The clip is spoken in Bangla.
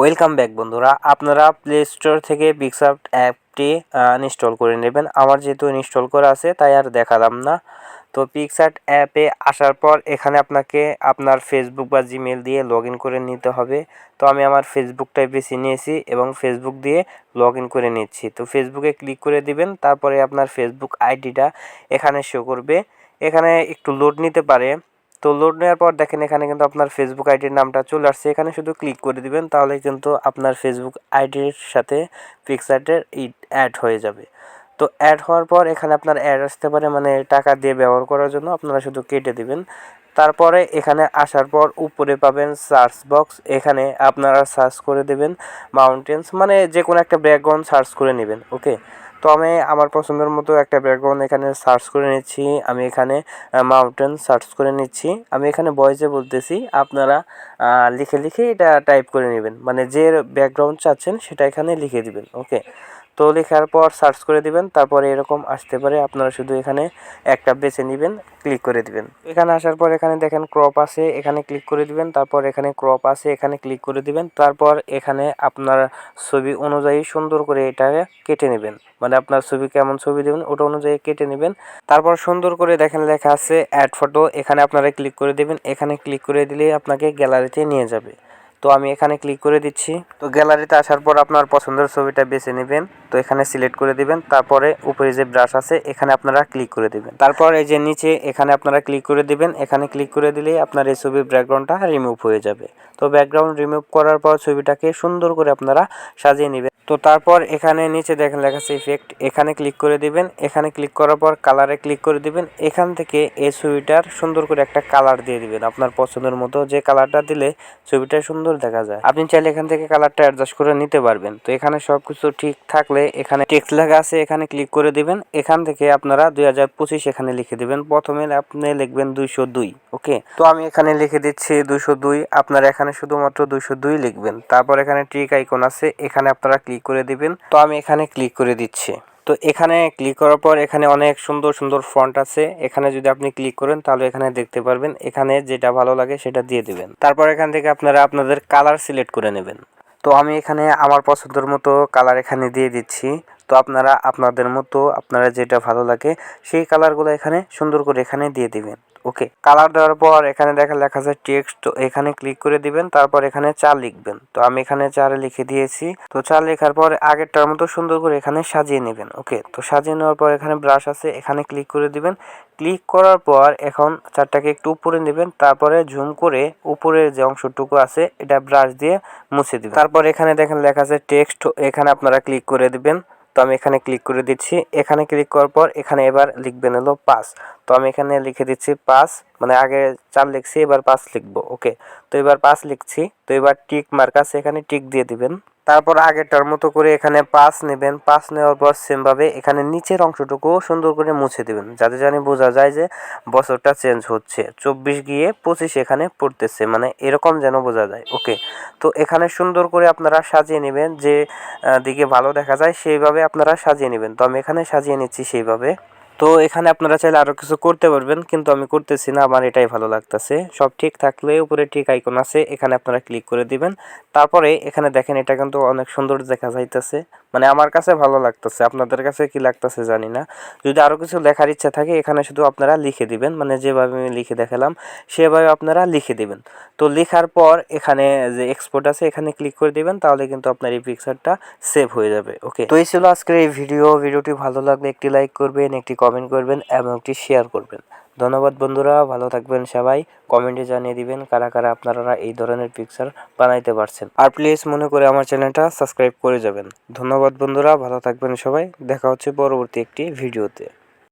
ওয়েলকাম ব্যাক বন্ধুরা। আপনারা প্লে স্টোর থেকে পিকসার্ট অ্যাপটি ইনস্টল করে নেবেন। আমার যেহেতু ইনস্টল করা আছে, তাই আর দেখালাম না। তো পিকসার্ট অ্যাপে আসার পর এখানে আপনাকে আপনার ফেসবুক বা জিমেল দিয়ে লগ করে নিতে হবে। তো আমি আমার ফেসবুকটাই বেছে নিয়েছি এবং ফেসবুক দিয়ে লগ করে নিচ্ছি। তো ফেসবুকে ক্লিক করে দিবেন, তারপরে আপনার ফেসবুক আইডিটা এখানে শো করবে। এখানে একটু লোড নিতে পারে। তো লোড নেওয়ার পর দেখেন এখানে কিন্তু আপনার ফেসবুক আইডির নামটা চলে আসছে। এখানে শুধু ক্লিক করে দিবেন, তাহলে কিন্তু আপনার ফেসবুক আইডির সাথে পিকসার্টের অ্যাড হয়ে যাবে। তো অ্যাড হওয়ার পর এখানে আপনার অ্যাড আসতে পারে মানে টাকা দিয়ে ব্যবহার করার জন্য আপনারা শুধু কেটে দিবেন। তারপরে এখানে আসার পর উপরে পাবেন সার্চ বক্স এখানে আপনারা সার্চ করে দেবেন মাউন্টেন্স মানে যে কোনো একটা ব্যাকগ্রাউন্ড সার্চ করে নেবেন ওকে তো আমি আমার পছন্দের মতো একটা ব্যাকগ্রাউন্ড এখানে সার্চ করে নিচ্ছি। আমি এখানে মাউন্টেন সার্চ করে নিচ্ছি। আমি এখানে ভয়েসে বলতেছি, আপনারা লিখে লিখে এটা টাইপ করে নেবেন। মানে যে ব্যাকগ্রাউন্ড চাচ্ছেন, সেটা এখানে লিখে দিবেন ওকে তো লেখার পর সার্চ করে দিবেন, তারপরে এরকম আসতে পারে। আপনারা শুধু এখানে একটা বেছে নেবেন ক্লিক করে দিবেন। এখানে আসার পর এখানে দেখেন ক্রপ আছে, এখানে ক্লিক করে দিবেন, তারপর এখানে ক্রপ আছে, এখানে ক্লিক করে দিবেন, তারপর এখানে আপনার ছবি অনুযায়ী সুন্দর করে এটা কেটে নেবেন। মানে আপনার ছবি কেমন ছবি দেবেন, ওটা অনুযায়ী কেটে নেবেন। তারপর সুন্দর করে দেখেন লেখা আছে অ্যাড ফটো এখানে আপনারা ক্লিক করে দিবেন। এখানে ক্লিক করে দিলে আপনাকে গ্যালারিতে নিয়ে যাবে। তো আমি এখানে ক্লিক করে দিচ্ছি। তো গ্যালারিতে আসার পর আপনার পছন্দের ছবিটা বেছে নেবেন। তো এখানে সিলেক্ট করে দিবেন। তারপরে উপরে যে ব্রাশ আছে, এখানে আপনারা ক্লিক করে দিবেন। তারপর এই যে নিচে, এখানে আপনারা ক্লিক করে দিবেন। এখানে ক্লিক করে দিলেই আপনার এই ছবির ব্যাকগ্রাউন্ডটা রিমুভ হয়ে যাবে। তো ব্যাকগ্রাউন্ড রিমুভ করার পর ছবিটাকে সুন্দর করে আপনারা সাজিয়ে নেবেন। তো তারপর এখানে নিচে দেখেন লেখা আছে ইফেক্ট এখানে ক্লিক করে দিবেন, এখানে ক্লিক করার পর কালারে ক্লিক করে দিবেন, এখান থেকে এই ছবিটার সুন্দর করে একটা কালার দিয়ে দিবেন, আপনার পছন্দের মতো যে কালারটা দিলে ছবিটা সুন্দর দেখা যায়। আপনি চাইলে এখান থেকে কালারটা অ্যাডজাস্ট করে নিতে পারবেন। তো এখানে সব কিছু ঠিক থাকলে এখানে টেক্সট লেখা আছে, এখানে ক্লিক করে দিবেন, এখান থেকে আপনারা দুই হাজার পঁচিশ এখানে লিখে দিবেন, প্রথমে আপনি লিখবেন দুইশো দুই ওকে তো আমি এখানে লিখে দিচ্ছি দুইশো দুই, আপনারা এখানে শুধুমাত্র দুইশো দুই লিখবেন। তারপর এখানে ট্রিক আইকন আছে, এখানে আপনারা ক্লিক ক্লিক করে দিবেন। তো আমি এখানে ক্লিক করে দিচ্ছি। তো এখানে ক্লিক করার পর এখানে অনেক সুন্দর সুন্দর ফন্ট আছে। এখানে যদি আপনি ক্লিক করেন, তাহলে এখানে দেখতে পারবেন, এখানে যেটা ভালো লাগে সেটা দিয়ে দিবেন। তারপর এখান থেকে আপনারা আপনাদের কালার সিলেক্ট করে নেবেন। তো আমি এখানে আমার পছন্দের মতো কালার এখানে দিয়ে দিচ্ছি। তো আপনারা, আপনাদের মতো আপনারা যেটা ভালো লাগে, সেই কালারগুলো এখানে সুন্দর করে এখানে দিয়ে দিবেন ওকে কালার দেওয়ার পর এখানে দেখা, লেখা আছে টেক্সট তো এখানে ক্লিক করে দিবেন, তারপর এখানে চার লিখবেন। তো আমি এখানে চারে লিখে দিয়েছি, তো চার লেখার পর আগেরটার মতো সুন্দর করে এখানে সাজিয়ে নেবেন ওকে তো সাজিয়ে নেওয়ার পর এখানে ব্রাশ আছে, এখানে ক্লিক করে দিবেন। ক্লিক করার পর এখন চারটাকে একটু উপরে নেবেন, তারপরে জুম করে উপরের যে অংশটুকু আছে, এটা ব্রাশ দিয়ে মুছে দিবেন। তারপর এখানে দেখেন লেখা আছে টেক্সট এখানে আপনারা ক্লিক করে দিবেন। আমি এখানে ক্লিক করে দিচ্ছি। এখানে ক্লিক করার পর এখানে এবার লিখবেন হলো পাস তো আমি এখানে লিখে দিচ্ছি পাস মানে আগে চার লিখছি, এবার পাস লিখব, ওকে? তো এবার পাস লিখছি, তো এবার টিক মার্ক আছে, এখানে টিক দিয়ে দিবেন। তারপর আগেরটার মতো করে এখানে পাস নেবেন, পাস নেওয়ার পর সেমভাবে এখানে নিচের অংশটুকু সুন্দর করে মুছে দেবেন, যাতে জানি বোঝা যায় যে বছরটা চেঞ্জ হচ্ছে। চব্বিশ গিয়ে পঁচিশ এখানে পড়তেছে মানে এরকম যেন বোঝা যায়, ওকে? তো এখানে সুন্দর করে আপনারা সাজিয়ে নেবেন, যে দিকে ভালো দেখা যায়, সেইভাবে আপনারা সাজিয়ে নেবেন। তো আমি এখানে সাজিয়ে নিচ্ছি সেইভাবে। তো এখানে আপনারা চাইলে আরও কিছু করতে পারবেন, কিন্তু আমি করতেছি না, আমার এটাই ভালো লাগতেছে। সব ঠিক থাকলে উপরে ঠিক আইকন আছে, এখানে আপনারা ক্লিক করে দিবেন। তারপরে এখানে দেখেন এটা কিন্তু অনেক সুন্দর দেখা যাইতেছে। মানে আমার কাছে ভালো লাগতেছে। আপনাদের কাছে কি লাগতেছে জানি না। যদি আরও কিছু লেখার ইচ্ছা থাকে, এখানে শুধু আপনারা লিখে দিবেন। মানে যেভাবে আমি লিখে দেখালাম, সেভাবে আপনারা লিখে দিবেন। তো লেখার পর এখানে যে এক্সপোর্ট আছে, এখানে ক্লিক করে দিবেন, তাহলে কিন্তু আপনার এই পিকচারটা সেভ হয়ে যাবে। ওকে তো এই ছিল আজকের এই ভিডিও, ভিডিওটি ভালো লাগলে একটি লাইক করবেন, একটি কমেন্ট করবেন এবং একটি শেয়ার করবেন। ধন্যবাদ বন্ধুরা, ভালো থাকবেন সবাই। কমেন্টে জানিয়ে দিবেন কারা কারা আপনারা এই ধরনের পিকচার বানাইতে পারছেন। আর প্লিজ মনে করে আমার চ্যানেলটা সাবস্ক্রাইব করে যাবেন। ধন্যবাদ বন্ধুরা, ভালো থাকবেন সবাই। দেখা হচ্ছে পরবর্তী একটি ভিডিওতে